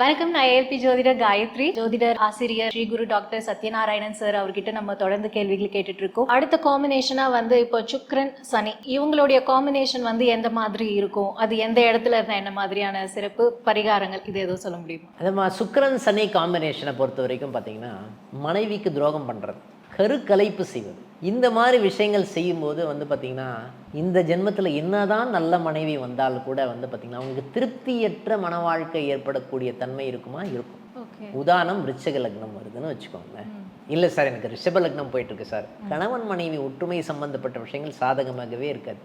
வணக்கம் நான் ஏஎல்பி ஜோதிடர் காயத்ரி. ஜோதிடர் ஆசிரியர் ஸ்ரீ குரு டாக்டர் சத்யநாராயணன் சார் அவர்கிட்ட நம்ம தொடர்ந்து கேள்விகள் கேட்டுட்டு இருக்கோம் அடுத்த காம்பினேஷனா வந்து இப்போ சுக்ரன் சனி. இவங்களுடைய காம்பினேஷன் வந்து எந்த மாதிரி இருக்கும்? அது எந்த இடத்துல இருந்தா என்ன மாதிரியான சிறப்பு பரிகாரங்கள்? இது எதுவும் சொல்ல முடியுமா? அதுமா சுக்ரன் சனி காம்பினேஷனை பொறுத்த வரைக்கும் பார்த்தீங்கன்னா மனைவிக்கு துரோகம் பண்ணுறது கருக்கலைப்பு செய்வது. இந்த மாதிரி விஷயங்கள் செய்யும்போது வந்து பார்த்திங்கன்னா இந்த ஜென்மத்தில் என்னதான் நல்ல மனைவி வந்தால் கூட வந்து பார்த்திங்கன்னா அவங்களுக்கு திருப்தியற்ற மன வாழ்க்கை ஏற்படக்கூடிய தன்மை இருக்குமா? இருக்கும். உதாரணம் ரிச்சக லக்னம் வருதுன்னு வச்சுக்கோங்களேன். இல்லை சார் எனக்கு ரிஷப லக்னம் போயிட்டு இருக்கு சார். கணவன் மனைவி ஒற்றுமை சம்பந்தப்பட்ட விஷயங்கள் சாதகமாகவே இருக்காது.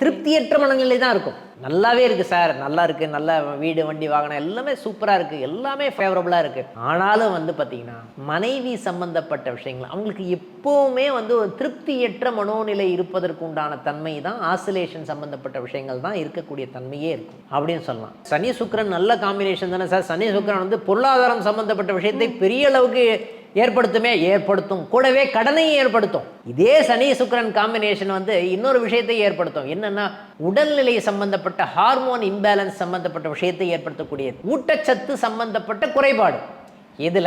திருப்தியற்ற மனநிலை தான் இருக்கும். நல்லாவே இருக்கு சார். நல்லா இருக்கு. நல்ல வீடு வண்டி வாகனம் எல்லாமே சூப்பரா இருக்கு. எல்லாமே ஃபேவரபுளா இருக்கு. ஆனாலும் வந்து பாத்தீங்கன்னா மனைவி சம்பந்தப்பட்ட விஷயங்கள் அவங்களுக்கு எப்பவுமே வந்து ஒரு திருப்தியற்ற மனோநிலை இருப்பதற்கு உண்டான தன்மை தான் ஆசிலேஷன் சம்பந்தப்பட்ட விஷயங்கள் தான் இருக்கக்கூடிய தன்மையே இருக்கும். அப்படின்னு சொல்லலாம். சனி சுக்கிரன் நல்ல காம்பினேஷன் தானே சார். சனி சுக்கிரன் வந்து பொருளாதாரம் சம்பந்தப்பட்ட விஷயத்தை பெரிய அளவுக்கு ஏற்படுத்துமே ஏற்படுத்தும். கூடவே கடனையும் ஏற்படுத்தும். இதே சனி சுக்கரன் காம்பினேஷன் வந்து இன்னொரு விஷயத்தை ஏற்படுத்தும். என்னன்னா உடல்நிலை சம்பந்தப்பட்ட ஹார்மோன் இம்பேலன்ஸ் சம்பந்தப்பட்ட விஷயத்தை ஏற்படுத்தக்கூடிய ஊட்டச்சத்து சம்பந்தப்பட்ட குறைபாடு. இதில்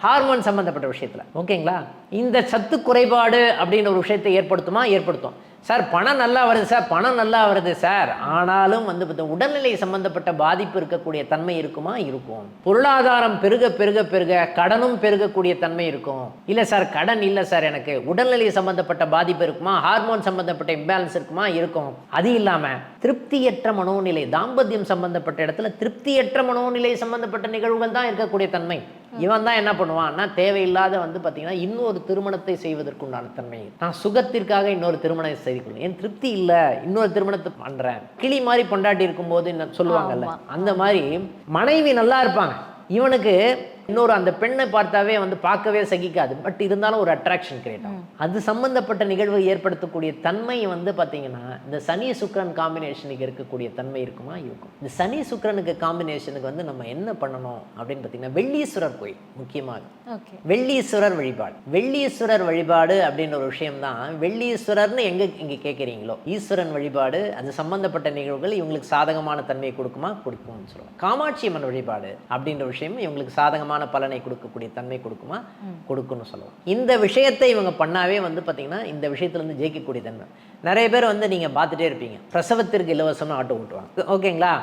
ஹார்மோன் சம்பந்தப்பட்ட விஷயத்துல. ஓகேங்களா? இந்த சத்து குறைபாடு அப்படின்ற ஒரு விஷயத்தை ஏற்படுத்துமா? ஏற்படுத்தும். சார் பணம் நல்லா வருது சார் பணம் நல்லா வருது சார். ஆனாலும் வந்து பார்த்தா உடல்நிலை சம்பந்தப்பட்ட பாதிப்பு இருக்கக்கூடிய தன்மை இருக்குமா? இருக்கும். பொருளாதாரம் பெருக பெருக பெருக கடனும் பெருகக்கூடிய தன்மை இருக்கும். இல்லை சார் கடன் இல்லை சார் எனக்கு. உடல்நிலை சம்பந்தப்பட்ட பாதிப்பு இருக்குமா? ஹார்மோன் சம்பந்தப்பட்ட இம்பேலன்ஸ் இருக்குமா? இருக்கும். அது இல்லாமல் திருப்தியற்ற மனோநிலை தாம்பத்தியம் சம்பந்தப்பட்ட இடத்துல திருப்தியற்ற மனோநிலை சம்பந்தப்பட்ட நிகழ்வுகள் தான் இருக்கக்கூடிய தன்மை. இவன் தான் என்ன பண்ணுவான்னா தேவையில்லாத வந்து பார்த்தீங்கன்னா இன்னொரு திருமணத்தை செய்வதற்குண்டான தன்மை நான் சுகத்திற்காக இன்னொரு திருமணம் செய்து கொள்ளும் என் திருப்தி இல்லை இன்னொரு திருமணத்தை பண்றேன். கிளி மாதிரி பொண்டாட்டி இருக்கும்போது என்ன சொல்லுவாங்கல்ல அந்த மாதிரி மனைவி நல்லா இருப்பாங்க. இவனுக்கு இன்னொரு அந்த பெண்ணை பார்த்தாவே வந்து பார்க்கவே சகிக்காது. பட் இருந்தாலும் ஒரு அட்ராக்ஷன் கிரியேட் ஆகும். அது சம்பந்தப்பட்ட நிகழ்வு ஏற்படுத்தக்கூடிய தன்மை வந்து பார்த்தீங்கன்னா இந்த சனி சுக்கிரன் காம்பினேஷனுக்கு இருக்கக்கூடிய தன்மை இருக்குமா? இருக்கும். இந்த சனி சுக்கிரனுக்கு காம்பினேஷனுக்கு வந்து நம்ம என்ன பண்ணணும்? அப்படின்னு பார்த்தீங்கன்னா வெள்ளீஸ்வரர் கோயில் முக்கியமாக. வெள்ளீஸ்வரர் வழிபாடு. வெள்ளீஸ்வரர் வழிபாடு அப்படின்ற ஒரு விஷயம் தான். வெள்ளீஸ்வரர்னு எங்க இங்க கேட்குறீங்களோ ஈஸ்வரன் வழிபாடு அது சம்பந்தப்பட்ட நிகழ்வுகள் இவங்களுக்கு சாதகமான தன்மையை கொடுக்குமா? கொடுக்கும்னு சொல்லுவாங்க. காமாட்சி அம்மன் வழிபாடு அப்படின்ற விஷயம் இவங்களுக்கு சாதகமான பலனை கொடுக்கக்கூடிய தன்மை கொடுக்குமா? கொடுக்கும்னு சொல்லுவாங்க இந்த விஷயத்தை இவங்க பண்ணாவே வந்து பார்த்தீங்கன்னா இந்த விஷயத்துல இருந்து ஜெயிக்கக்கூடிய தன்மை. நிறைய பேர் வந்து நீங்க பார்த்துட்டே இருப்பீங்க. பிரசவத்திற்கு இலவசமா ஆட்டோ ஓட்டுவாங்க. ஓகேங்களா?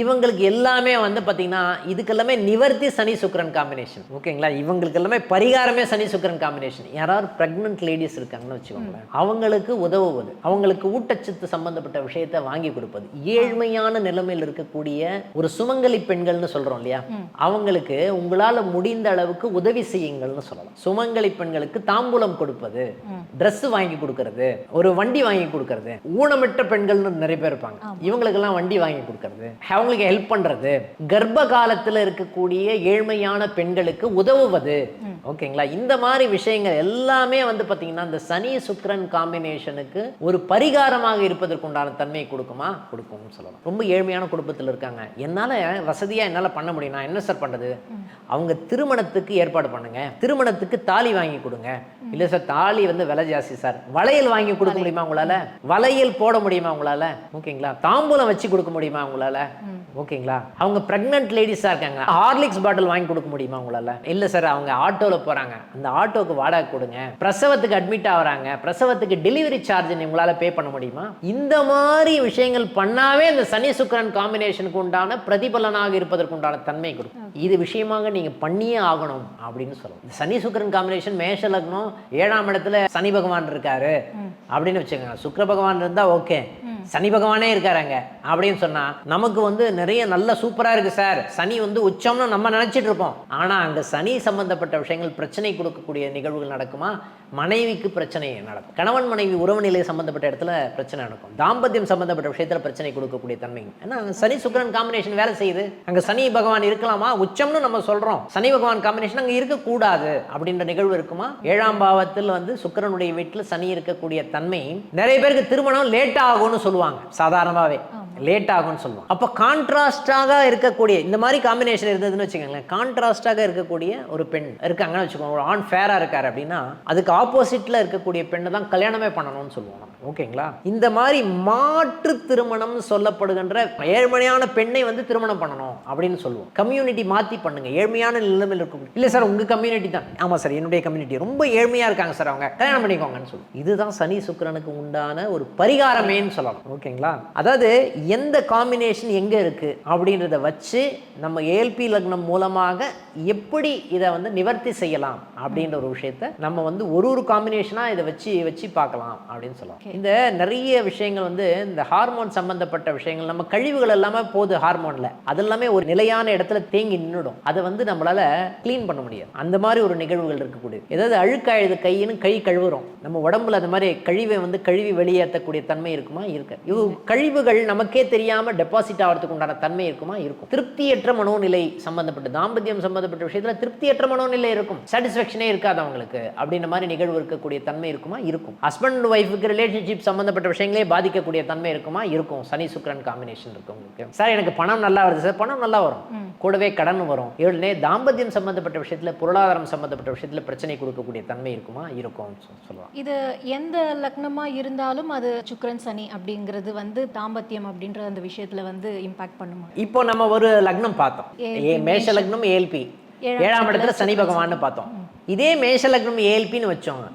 இவங்களுக்கு எல்லாமே வந்து பார்த்தீங்கன்னா இதுக்கு எல்லாமே நிவர்த்தி சனி சுக்கிரன் காம்பினேஷன் ஓகேங்களா? இவங்களுக்கு எல்லாமே பரிகாரமே சனி சுக்கிரன் காம்பினேஷன் யாராவது ப்ரெக்னென்ட் லேடிஸ் இருக்காங்கன்னு வச்சுக்கோங்களேன். அவங்களுக்கு உதவுவது அவங்களுக்கு ஊட்டச்சத்து சம்பந்தப்பட்ட விஷயத்தை வாங்கி கொடுப்பது ஏழ்மையான நிலைமையில் இருக்கக்கூடிய ஒரு சுமங்கலி பெண்கள்னு சொல்றோம் இல்லையா? அவங்களுக்கு உங்களால முடிந்த அளவுக்கு உதவி செய்யுங்கள்னு சொல்லலாம். சுமங்கலி பெண்களுக்கு தாம்பூலம் கொடுப்பது Dress வாங்கி கொடுக்கறது ஒரு வண்டி வாங்கி கொடுக்கறது. ஊனமிட்ட பெண்கள்னு நிறைய பேர் இருப்பாங்க. இவங்களுக்கெல்லாம் வண்டி வாங்கி கொடுக்கறது. அவங்களுக்கு ஹெல்ப் பண்றது. கர்ப்ப காலத்துல இருக்கக்கூடிய ஏழ்மையான பெண்களுக்கு உதவுவது. ஓகேங்களா? இந்த மாதிரி விஷயங்கள் எல்லாமே வந்து பாத்தீங்கன்னா இந்த சனி சுக்கிரன் காம்பினேஷனுக்கு ஒரு பரிகாரமாக இருப்பதற்குண்டான தன்மையை கொடுக்குமா? கொடுக்கும்னு சொல்லலாம். ரொம்ப ஏழ்மையான குடும்பத்தில் இருக்காங்க. என்னால வசதியா என்னால பண்ண முடியும். நான் என்ன சார் பண்றது? அவங்க திருமணத்துக்கு ஏற்பாடு பண்ணுங்க. திருமணத்துக்கு தாலி வாங்கி கொடுங்க. இல்ல சார் தாலி வந்து விலை ஜாஸ்தி சார். வளையல் வாங்கி கொடுக்க முடியுமா உங்களால? வளையல் போட முடியுமா உங்களால? ஓகேங்களா? தாம்பூலம் வச்சு கொடுக்க முடியுமா உங்களால? ஓகேங்களா? அவங்க பிரெக்னன்ட் லேடிஸா இருக்காங்க. ஹார்லிக்ஸ் பாட்டில் வாங்கி கொடுக்க முடியுமா உங்களால? இல்ல சார் அவங்க ஆட்டோல போறாங்க. அந்த ஆட்டோக்கு வாடகை கொடுங்க. பிரசவத்துக்கு அட்மிட் ஆகுறாங்க. பிரசவத்துக்கு டெலிவரி சார்ஜ் உங்களால பே பண்ண முடியுமா? இந்த மாதிரி விஷயங்கள் பண்ணாவே இந்த சனி சுக்கிரன் காம்பினேஷனுக்கு உண்டான பிரதிபலனாக இருப்பதற்கு உண்டான தன்மை கொடுக்கும் இது விஷயமாக நீங்க பண்ணியே ஆகணும் அப்படின்னு சொல்லணும் சனி சுக்கிரன் காம்பினேஷன் மேஷ லக்னம் ஏழாம் இடத்துல சனி பகவான் இருக்காரு அப்படின்னு வச்சுக்கோங்க. சுக்கர பகவான் இருந்தால் ஓகே சனி பகவானே இருக்காருங்க. அப்படின்னு சொன்னா நமக்கு வந்து நிறைய நல்ல சூப்பரா இருக்கு சார். சனி வந்து உச்சம்னு நம்ம நினைச்சிட்டு இருப்போம். ஆனா அங்க சனி சம்பந்தப்பட்ட விஷயங்கள் பிரச்சனை கொடுக்கக்கூடிய நிகழ்வுகள் நடக்குமா? மனைவிக்கு பிரச்சனை நடக்கும். கணவன் மனைவி உறவு நிலை சம்பந்தப்பட்ட இடத்துல பிரச்சனை நடக்கும். தாம்பத்தியம் சம்பந்தப்பட்ட விஷயத்துல பிரச்சனை கொடுக்கக்கூடிய தன்மை. ஏன்னா சனி சுக்கரன் காம்பினேஷன் வேலை செய்யுது. அங்க சனி பகவான் இருக்கலாமா? உச்சம்னு நம்ம சொல்றோம். சனி பகவான் காம்பினேஷன் அங்க இருக்கக்கூடாது அப்படின்ற நிகழ்வு இருக்குமா? ஏழாம் பாவத்தில் வந்து சுக்கிரனுடைய வீட்டில் சனி இருக்கக்கூடிய தன்மை. நிறைய பேருக்கு திருமணம் லேட் ஆகும்னு சொல்லுவாங்க. சொல்லுவாங்க சாதாரணமாகவே லேட் ஆகும்னு சொல்லுவாங்க. அப்போ கான்ட்ராஸ்டாக இருக்கக்கூடிய இந்த மாதிரி காம்பினேஷன் இருந்ததுன்னு வச்சுக்கோங்களேன் கான்ட்ராஸ்டாக இருக்கக்கூடிய ஒரு பெண் இருக்காங்கன்னு வச்சுக்கோங்க. ஒரு ஆண் ஃபேராக இருக்கார் அப்படின்னா அதுக்கு ஆப்போசிட்டில் இருக்கக்கூடிய பெண்ணை தான் கல்யாணமே பண்ணணும்னு சொல்லுவோம் ஓகேங்களா? இந்த மாதிரி மாற்று திருமணம் சொல்லப்படுகின்ற ஏழ்மையான பெண்ணை வந்து திருமணம் பண்ணணும் அப்படின்னு சொல்லுவோம். கம்யூனிட்டி மாற்றி பண்ணுங்க. ஏழ்மையான நிலைமையில் இருக்கும் இல்லை சார் உங்கள் கம்யூனிட்டி தான். ஆமாம் சார் என்னுடைய கம்யூனிட்டி ரொம்ப ஏழ்மையாக இருக்காங்க சார் அவங்க. கல்யாணம் பண்ணிக்கோங்கன்னு சொல்லுவோம். இதுதான் சனி சுக்கிரனுக்கு உண்டான ஒரு பரிகாரமேன்னு சொல்லலாம். ஓகேங்களா? அதாவது எந்த காம்பினேஷன் எங்கே இருக்குது அப்படின்றத வச்சு நம்ம ஏல்பி லக்னம் மூலமாக எப்படி இதை வந்து நிவர்த்தி செய்யலாம் அப்படின்ற ஒரு விஷயத்த நம்ம வந்து ஒரு ஒரு காம்பினேஷனாக இதை வச்சு வச்சு பார்க்கலாம் அப்படின்னு சொல்லலாம். இந்த நிறைய விஷயங்கள் வந்து இந்த ஹார்மோன் சம்பந்தப்பட்ட விஷயங்கள் நம்ம கழிவுகள் எல்லாமே போகுது ஹார்மோனில் அது எல்லாமே ஒரு நிலையான இடத்துல தேங்கி நின்றுடும் அதை வந்து நம்மளால க்ளீன் பண்ண முடியாது. அந்த மாதிரி ஒரு நிகழ்வுகள் இருக்கக்கூடிய. ஏதாவது அழுக்காயுது கையின்னு கை கழுவுறோம். நம்ம உடம்புல அந்த மாதிரி கழிவை வந்து கழுவி வெளியேற்றக்கூடிய தன்மை இருக்குமா? இருக்கு. இவ் கழிவுகள் நமக்கே தெரியாம டெபாசிட் ஆகிறதுக்கு உண்டான தன்மை இருக்குமா? இருக்கும். திருப்தியற்ற மனோநிலை சம்பந்தப்பட்ட தாம்பத்தியம் சம்பந்தப்பட்ட விஷயத்துல திருப்தியற்ற மனோநிலை இருக்கும். சாட்டிஸ்ஃபேக்ஷனே இருக்காது அவங்களுக்கு. அப்படின்ற மாதிரி நிகழ்வு இருக்கக்கூடிய தன்மை இருக்குமா? இருக்கும். ஹஸ்பண்ட் ஒய்ஃபுக்கு ரிலேஷன்ஷிப் சம்பந்தப்பட்ட விஷயங்களே பாதிக்கக்கூடிய தன்மை இருக்குமா? இருக்கும். சனி சுக்கிரன் காம்பினேஷன் இருக்கு உங்களுக்கு. சார் எனக்கு பணம் நல்லா வருது சார். பணம் நல்லா வரும். கூடவே கடன் வரும். இவர்களே தாம்பத்தியம் சம்பந்தப்பட்ட விஷயத்துல பொருளாதாரம் சம்பந்தப்பட்ட விஷயத்துல பிரச்சனை கொடுக்கக்கூடிய தன்மை இருக்குமா? இருக்கும் சொல்லலாம் இது எந்த லக்னமா இருந்தாலும் அது சுக்கிரன் சனி அப்படிங்கிறது வந்து தாம்பத்தியம் அப்படின்ற அந்த விஷயத்துல வந்து இம்பாக்ட் பண்ணுமா இப்போ நம்ம ஒரு லக்னம் பார்த்தோம். மேஷ லக்னம் ஏல்பி ஏழாம் இடத்துல சனி பகவான்னு பார்த்தோம். இதே மேஷ லக்னம் ஏல்பின்னு வச்சோங்க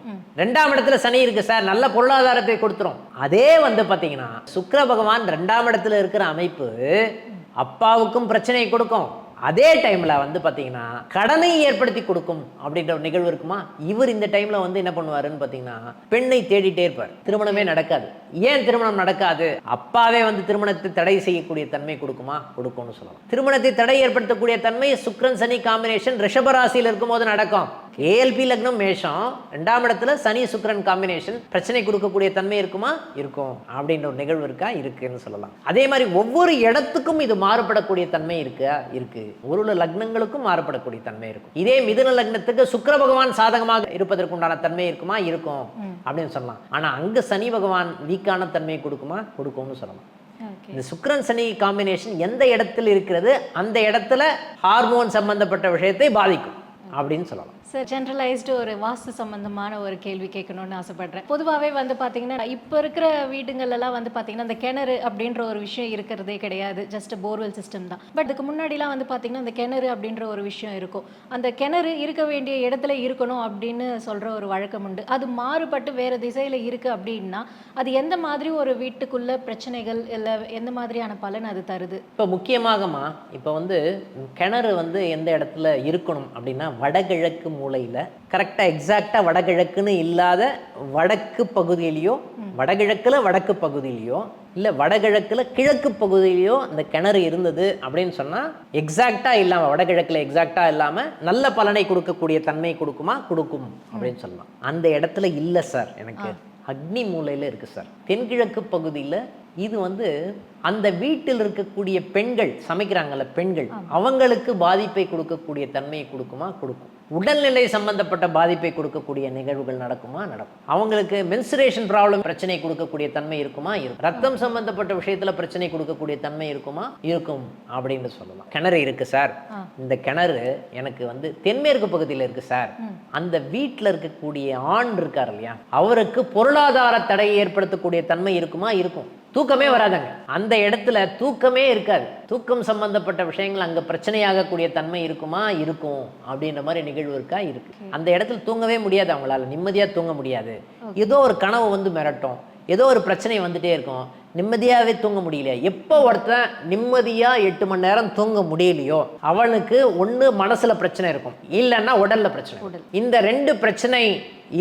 ரெண்டாம் இடத்துல சனி இருக்கு சார். நல்ல பொருளாதாரத்தை கொடுத்துரும். அதே வந்து பார்த்தீங்கன்னா சுக்கிர பகவான் ரெண்டாம் இடத்துல இருக்கிற அமைப்பு அப்பாவுக்கும் பிரச்சனையை கொடுக்கும். அதே டைமில் வந்து பார்த்தீங்கன்னா கடனை ஏற்படுத்தி கொடுக்கும் அப்படின்ற ஒரு நிகழ்வு இருக்குமா? இவர் இந்த டைமில் வந்து என்ன பண்ணுவாருன்னு பார்த்தீங்கன்னா பெண்ணை தேடிட்டே இருப்பார். திருமணமே நடக்காது. ஏன் திருமணம் நடக்காது? அப்பாவே வந்து திருமணத்தை தடை செய்யக்கூடிய தன்மை கொடுக்குமா? கொடுக்கும்னு சொல்லலாம். திருமணத்தை தடை ஏற்படுத்தக்கூடிய தன்மை சுக்கிரன் சனி காம்பினேஷன் ரிஷபராசியில் இருக்கும்போது நடக்கும். ஏஎல்பி லக்னம் மேஷம். ரெண்டாம் இடத்துல சனி சுக்கிரன் காம்பினேஷன் பிரச்சனை கொடுக்கக்கூடிய தன்மை இருக்குமா? இருக்கும். அப்படின்ற ஒரு நிகழ்வு இருக்கா? இருக்குன்னு சொல்லலாம். அதே மாதிரி ஒவ்வொரு இடத்துக்கும் இது மாறுபடக்கூடிய தன்மை இருக்கா? இருக்கு. ஒரு லக்னங்களுக்கும் மாறுபடக்கூடிய தன்மை இருக்கும். இதே மிதுன லக்னத்துக்கு சுக்கிர பகவான் சாதகமாக இருப்பதற்கு உண்டான தன்மை இருக்குமா? இருக்கும். அப்படின்னு சொல்லலாம். ஆனா அங்க சனி பகவான் வீக்கான தன்மையை கொடுக்குமா? கொடுக்கும்னு சொல்லலாம். இந்த சுக்கிரன் சனி காம்பினேஷன் எந்த இடத்துல இருக்கிறது? அந்த இடத்துல ஹார்மோன் சம்பந்தப்பட்ட விஷயத்தை பாதிக்கும். அப்படின்னு சொல்லலாம். சார் ஜென்ரலைஸ்டு ஒரு வாஸ்து சம்பந்தமான ஒரு கேள்வி கேட்கணும்னு ஆசைப்படுறேன். பொதுவாகவே வந்து பார்த்தீங்கன்னா இப்போ இருக்கிற வீடுங்கள்லாம் வந்து பார்த்தீங்கன்னா அந்த கிணறு அப்படின்ற ஒரு விஷயம் இருக்கிறதே கிடையாது. ஜஸ்ட் போர்வெல் சிஸ்டம் தான். பட் அதுக்கு முன்னாடிலாம் வந்து பார்த்தீங்கன்னா அந்த கிணறு அப்படின்ற ஒரு விஷயம் இருக்கும். அந்த கிணறு இருக்க வேண்டிய இடத்துல இருக்கணும் அப்படின்னு சொல்கிற ஒரு வழக்கம் உண்டு. அது மாறுபட்டு வேறு திசையில் இருக்குது அப்படின்னா அது எந்த மாதிரி ஒரு வீட்டுக்குள்ள பிரச்சனைகள் இல்லை எந்த மாதிரியான பலன் அது தருது? இப்போ முக்கியமாகமா இப்போ வந்து கிணறு வந்து எந்த இடத்துல இருக்கணும் அப்படின்னா வடகிழக்கு மூலையில் கரெக்டாக எக்ஸாக்டாக வடகிழக்குன்னு இல்லாத வடக்கு பகுதியிலையோ வடகிழக்குல வடக்கு பகுதியிலையோ இல்லை வடகிழக்குல கிழக்கு பகுதியிலையோ அந்த கிணறு இருந்தது அப்படின்னு சொன்னால் எக்ஸாக்டாக இல்லாமல் வடகிழக்குல எக்ஸாக்டாக இல்லாமல் நல்ல பலனை கொடுக்கக்கூடிய தன்மை கொடுக்குமா? கொடுக்கும் அப்படின்னு சொல்லலாம். அந்த இடத்துல இல்லை சார் எனக்கு. அக்னி மூலையில் இருக்கு சார் தென்கிழக்கு பகுதியில் இது வந்து அந்த வீட்டில் இருக்கக்கூடிய பெண்கள் சமைக்கிறாங்கல்ல பெண்கள் அவங்களுக்கு பாதிப்பை கொடுக்கக்கூடிய தன்மையை கொடுக்குமா? கொடுக்கும். உடல்நிலை சம்பந்தப்பட்ட பாதிப்பை கொடுக்கக்கூடிய நிகழ்வுகள் நடக்குமா? நடக்கும். அவங்களுக்கு மென்சுரேஷன் ப்ராப்ளம் பிரச்சனை கொடுக்கக்கூடிய தன்மை இருக்குமா? இருக்கும். ரத்தம் சம்பந்தப்பட்ட விஷயத்துல பிரச்சனை கொடுக்கக்கூடிய தன்மை இருக்குமா? இருக்கும் அப்படின்னு சொல்லலாம். கிணறு இருக்கு சார். இந்த கிணறு எனக்கு வந்து தென்மேற்கு பகுதியில் இருக்கு சார். அந்த வீட்டில் இருக்கக்கூடிய ஆண் இருக்கார் இல்லையா? அவருக்கு பொருளாதார தடையை ஏற்படுத்தக்கூடிய தன்மை இருக்குமா? இருக்கும். தூக்கமே வராதுங்க. அந்த இடத்துல தூக்கமே இருக்காது. தூக்கம் சம்பந்தப்பட்ட விஷயங்கள் அங்க பிரச்சனையாகக்கூடிய தன்மை இருக்குமா? இருக்கும். அப்படின்ற மாதிரி நிகழ்வு இருக்கா? இருக்கு. அந்த இடத்துல தூங்கவே முடியாது அவங்களால. நிம்மதியா தூங்க முடியாது. ஏதோ ஒரு கனவு வந்து மிரட்டும். ஏதோ ஒரு பிரச்சனை வந்துட்டே இருக்கும். நிம்மதியாகவே தூங்க முடியல எப்போ ஒருத்தன் நிம்மதியாக எட்டு மணி நேரம் தூங்க முடியலையோ அவனுக்கு ஒன்று மனசில் பிரச்சனை இருக்கும். இல்லைன்னா உடல்ல பிரச்சனை இந்த ரெண்டு பிரச்சனை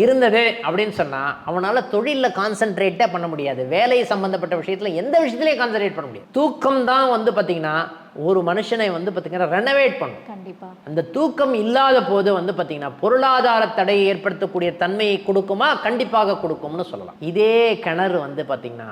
இருந்தது அப்படின்னு சொன்னால் அவனால் தொழிலில் கான்சென்ட்ரேட்டே பண்ண முடியாது. வேலை சம்மந்தப்பட்ட விஷயத்தில் எந்த விஷயத்துலையும் கான்சென்ட்ரேட் பண்ண முடியாது. தூக்கம் தான் வந்து பார்த்தீங்கன்னா ஒரு மனுஷனை வந்து பார்த்தீங்கன்னா ரெனவேட் பண்ணும். கண்டிப்பா. அந்த தூக்கம் இல்லாத போது வந்து பார்த்தீங்கன்னா பொருளாதார தடையை ஏற்படுத்தக்கூடிய தன்மையை கொடுக்குமா? கண்டிப்பாக கொடுக்கும்னு சொல்லலாம். இதே கிணறு வந்து பார்த்தீங்கன்னா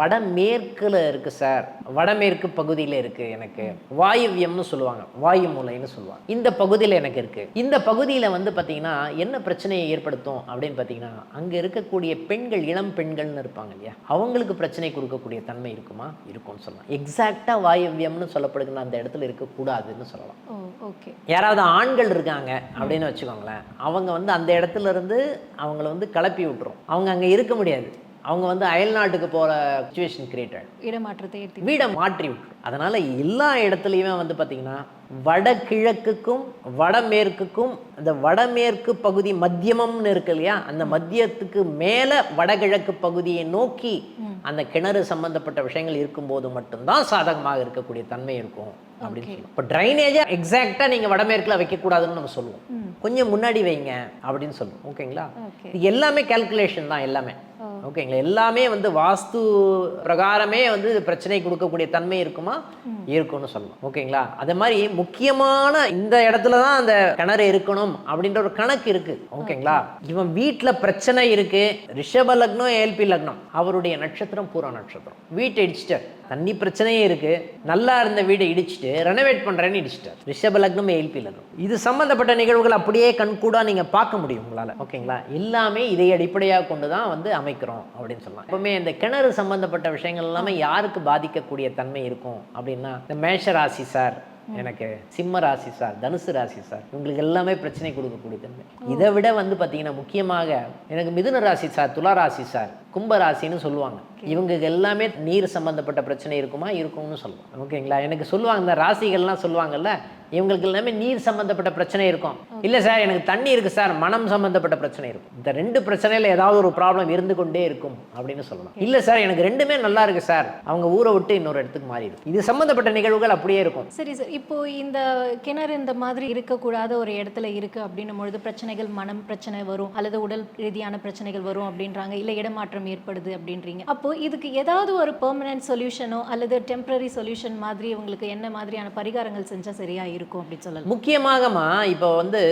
வடமேற்குல இருக்கு சார். வடமேற்கு பகுதியில் இருக்கு எனக்கு. வாயுவியம்னு சொல்லுவாங்க. வாயு மூலைன்னு சொல்லுவாங்க. இந்த பகுதியில் எனக்கு இருக்கு. இந்த பகுதியில் வந்து பார்த்தீங்கன்னா என்ன பிரச்சனையை ஏற்படுத்தும் அப்படின்னு பார்த்தீங்கன்னா அங்கே இருக்கக்கூடிய பெண்கள் இளம் பெண்கள்னு இருப்பாங்க இல்லையா? அவங்களுக்கு பிரச்சனை கொடுக்கக்கூடிய தன்மை இருக்குமா? இருக்கும்னு சொல்லலாம். எக்ஸாக்டாக வாயுவியம்னு சொல்லப்படுகிற அந்த இடத்துல இருக்கக்கூடாதுன்னு சொல்லலாம். ஓகே. யாராவது ஆண்கள் இருக்காங்க அப்படின்னு வச்சுக்கோங்களேன் அவங்க வந்து அந்த இடத்துல இருந்து அவங்கள வந்து கிளப்பி விட்டுரும். அவங்க அங்கே இருக்க முடியாது. அவங்க வந்து அயல் நாட்டுக்கு போகிற சுச்சுவேஷன் கிரியேட் ஆகிடும் இடமாற்றத்தை வீடை மாற்றி விட்டுரும் அதனால எல்லா இடத்துலையுமே வந்து பார்த்தீங்கன்னா வடகிழக்குக்கும் வடமேற்குக்கும் அந்த வடமேற்கு பகுதி மத்தியமம்னு இருக்கு இல்லையா? அந்த மத்தியத்துக்கு மேலே வடகிழக்கு பகுதியை நோக்கி அந்த கிணறு சம்பந்தப்பட்ட விஷயங்கள் இருக்கும்போது மட்டும்தான் சாதகமாக இருக்கக்கூடிய தன்மை இருக்கும் அப்படின்னு சொல்லுவோம். இப்போ ட்ரைனேஜை எக்ஸாக்டாக நீங்கள் வடமேற்கில் வைக்கக்கூடாதுன்னு நம்ம சொல்லுவோம். கொஞ்சம் முன்னாடி வைங்க அப்படின்னு சொல்லுவோம். ஓகேங்களா? இது எல்லாமே கால்குலேஷன் தான் எல்லாமே. ஓகேங்களா எல்லாமே வந்து வாஸ்து பிரகாரமே வந்து பிரச்சனை கொடுக்கக்கூடிய தன்மை இருக்குமா? இருக்கும்னு சொல்லலாம் ஓகேங்களா அதே மாதிரி முக்கியமான இந்த இடத்துல தான் அந்த கிணறு இருக்கணும் அப்படின்ற ஒரு கணக்கு இருக்கு. ஓகேங்களா இவன் வீட்டில் பிரச்சனை இருக்கு. ரிஷப லக்னம் ஏல்பி லக்னம். அவருடைய நட்சத்திரம் பூரா நட்சத்திரம். வீட்டை இடிச்சிட்டார். தண்ணி பிரச்சனையே இருக்கு. நல்லா இருந்த வீடை இடிச்சிட்டு ரெனோவேட் பண்றேன்னு இடிச்சிட்டார். ரிஷப லக்னம் ஏல்பி லக்னம். இது சம்பந்தப்பட்ட நிகழ்வுகள் அப்படியே கண்கூடா நீங்க பார்க்க முடியும் உங்களால. ஓகேங்களா எல்லாமே இதை அடிப்படையாக கொண்டு தான் வந்து அமைக்கிறோம் அப்படின்னு சொல்லலாம். எப்பவுமே இந்த கிணறு சம்பந்தப்பட்ட விஷயங்கள் எல்லாமே யாருக்கு பாதிக்கக்கூடிய தன்மை இருக்கும் அப்படின்னா இந்த மேஷ ராசி சார் எனக்கு சிம்ம ராசி சார் தனுசு ராசி சார் இவங்களுக்கு எல்லாமே பிரச்சனை கொடுக்கக்கூடிய தன்மை. இதை விட வந்து பார்த்தீங்கன்னா முக்கியமாக எனக்கு மிதுன ராசி சார் துலா ராசி சார் கும்ப ராசின்னு சொல்லுவாங்க இவங்களுக்கு எல்லாமே நீர் சம்பந்தப்பட்ட பிரச்சனை இருக்குமா? இருக்கும்னு சொல்லுவாங்க. ஓகேங்களா? எனக்கு சொல்லுவாங்க இந்த ராசிகள்லாம் சொல்லுவாங்கல்ல இவங்களுக்கு எல்லாமே நீர் சம்பந்தப்பட்ட பிரச்சனை இருக்கும். இல்லை சார் எனக்கு தண்ணி இருக்கு சார் மனம் சம்பந்தப்பட்ட பிரச்சனை இருக்கும். இந்த ரெண்டு பிரச்சனையில் ஏதாவது ஒரு ப்ராப்ளம் இருந்து கொண்டே இருக்கும் அப்படின்னு சொல்லலாம். இல்லை சார் எனக்கு ரெண்டுமே நல்லா இருக்கு சார். அவங்க ஊரை விட்டு இன்னொரு இடத்துக்கு மாறிடும். இது சம்பந்தப்பட்ட நிகழ்வுகள் அப்படியே இருக்கும். சரி சார் இப்போ இந்த கிணறு இந்த மாதிரி இருக்கக்கூடாத ஒரு இடத்துல இருக்கு அப்படின்னும் பொழுது பிரச்சனைகள் மனம் பிரச்சனை வரும் அல்லது உடல் ரீதியான பிரச்சனைகள் வரும் அப்படின்றாங்க இல்ல இடமாற்றம் ஏற்படுது அப்படின்றீங்க. அப்போ இதுக்கு ஏதாவது ஒரு பெர்மனன்ட் சொல்யூஷனோ அல்லது டெம்பரரி சொல்யூஷன் மாதிரி உங்களுக்கு என்ன மாதிரியான பரிகாரங்கள் செஞ்சா சரியா இருக்கும் அப்படின்னு சொல்லலாம். முக்கியமாகமா இப்போ வந்து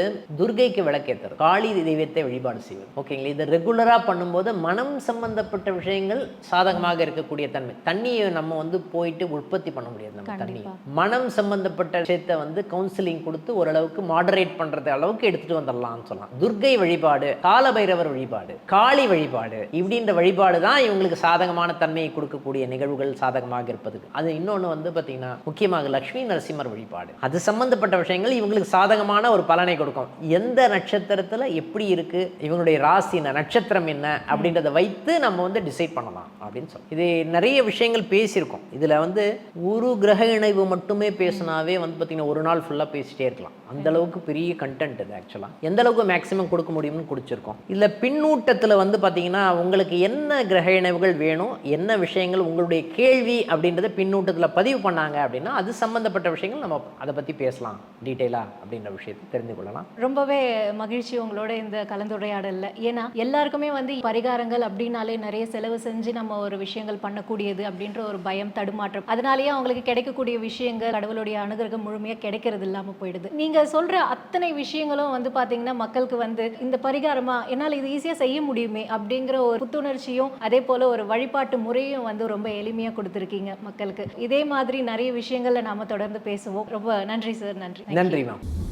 துர்கைக்கு விளக்கேற்றுறது காளி தெய்வத்தை வழிபாடு செய்வது. ஓகேங்களா? இதை ரெகுலராக பண்ணும்போது மனம் சம்பந்தப்பட்ட விஷயங்கள் சாதகமாக இருக்கக்கூடிய தன்மை. தண்ணியை நம்ம வந்து போயிட்டு உற்பத்தி பண்ண முடியாது நம்ம தண்ணி. மனம் சம்பந்தப்பட்ட விஷயத்தை வந்து கவுன்சிலிங் கொடுத்து ஓரளவுக்கு மாடரேட் பண்றது அளவுக்கு எடுத்துட்டு வந்துடலாம்னு சொல்லலாம். துர்கை வழிபாடு காலபைரவர் வழிபாடு காளி வழிபாடு இப்படின்ற வழிபாடு தான் இவங்களுக்கு சாதகமான தன்மையை கொடுக்கக்கூடிய நிகழ்வுகள் சாதகமாக இருப்பதுக்கு. அது இன்னொன்று வந்து பார்த்தீங்கன்னா முக்கியமாக லக்ஷ்மி நரசிம்மர் வழிபாடு. அது சம்பந்தப்பட்ட விஷயங்கள் இவங்களுக்கு சாதகமான ஒரு பலனை கொடுக்கும். எந்த நட்சத்திரத்தில் எப்படி இருக்கு இவங்களுடைய ராசி என்ன நட்சத்திரம் என்ன அப்படின்றத வைத்து நம்ம வந்து டிசைட் பண்ணலாம் அப்படின்னு சொல்லி. இது நிறைய விஷயங்கள் பேசியிருக்கோம். இதில் வந்து ஒரு கிரக இணைவு மட்டுமே பேசினாவே வந்து பார்த்தீங்கன்னா ஒரு நாள் ஃபுல்லாக பேசிட்டே இருக்கலாம். அந்த அளவுக்கு பெரிய கண்டென்ட் இது ஆக்சுவலாக எந்த அளவுக்கு மேக்ஸிமம் கொடுக்க முடியும்னு கொடுத்துருக்கோம் இதில் பின்னூட்டத்தில் வந்து பார்த்தீங்கன்னா உங்களுக்கு என்ன கிரக இணைவுகள் வேணும் என்ன விஷயங்கள் உங்களுடைய கேள்வி அப்படின்றத பின்னூட்டத்தில் பதிவு பண்ணாங்க அப்படின்னா அது சம்மந்தப்பட்ட விஷயங்கள் நம்ம அதை பற்றி பேசலாம் டீட்டெயிலாக அப்படின்ற விஷயத்தை தெரிந்து கொள்ளலாம். ரொம்பவே மகிழ்ச்சி உங்களோட இந்த கலந்துரையாடலில். ஏன்னா எல்லாருக்குமே வந்து பரிகாரங்கள் அப்படின்னாலே நிறைய செலவு செஞ்சு நம்ம ஒரு விஷயங்கள் பண்ணக்கூடியது அப்படின்ற ஒரு பயம் தடுமாற்றம். அதனாலேயே அவங்களுக்கு கிடைக்கக்கூடிய விஷயங்கள் கடவுளுடைய அனுகிரகம் முழுமையாக கிடைக்கிறது இல்லாமல் போயிடுது. நீங்கள் சொல்கிற அத்தனை விஷயங்களும் வந்து பார்த்தீங்கன்னா மக்களுக்கு வந்து இந்த பரிகாரமாக என்னால் இது ஈஸியாக செய்ய முடியுமே அப்படிங்கிற ஒரு புத்துணர்ச்சியும் அதே போல ஒரு வழிபாட்டு முறையும் வந்து ரொம்ப எளிமையா கொடுத்துருக்கீங்க மக்களுக்கு. இதே மாதிரி நிறைய விஷயங்கள்ல நாம தொடர்ந்து பேசுவோம். ரொம்ப நன்றி சார். நன்றி. நன்றி மேம்